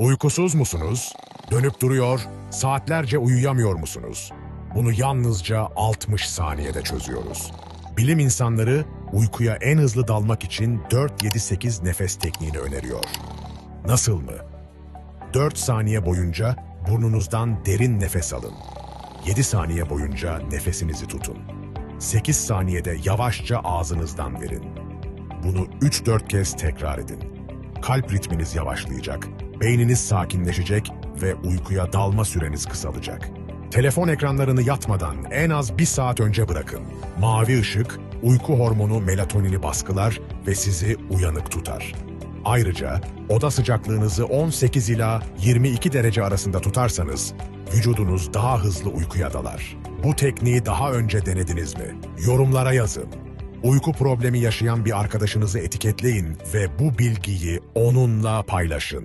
Uykusuz musunuz? Dönüp duruyor, saatlerce uyuyamıyor musunuz? Bunu yalnızca 60 saniyede çözüyoruz. Bilim insanları uykuya en hızlı dalmak için 4-7-8 nefes tekniğini öneriyor. Nasıl mı? 4 saniye boyunca burnunuzdan derin nefes alın. 7 saniye boyunca nefesinizi tutun. 8 saniyede yavaşça ağzınızdan verin. Bunu 3-4 kez tekrar edin. Kalp ritminiz yavaşlayacak, beyniniz sakinleşecek ve uykuya dalma süreniz kısalacak. Telefon ekranlarını yatmadan en az bir saat önce bırakın. Mavi ışık, uyku hormonu melatonini baskılar ve sizi uyanık tutar. Ayrıca oda sıcaklığınızı 18 ila 22 derece arasında tutarsanız vücudunuz daha hızlı uykuya dalar. Bu tekniği daha önce denediniz mi? Yorumlara yazın. Uyku problemi yaşayan bir arkadaşınızı etiketleyin ve bu bilgiyi onunla paylaşın.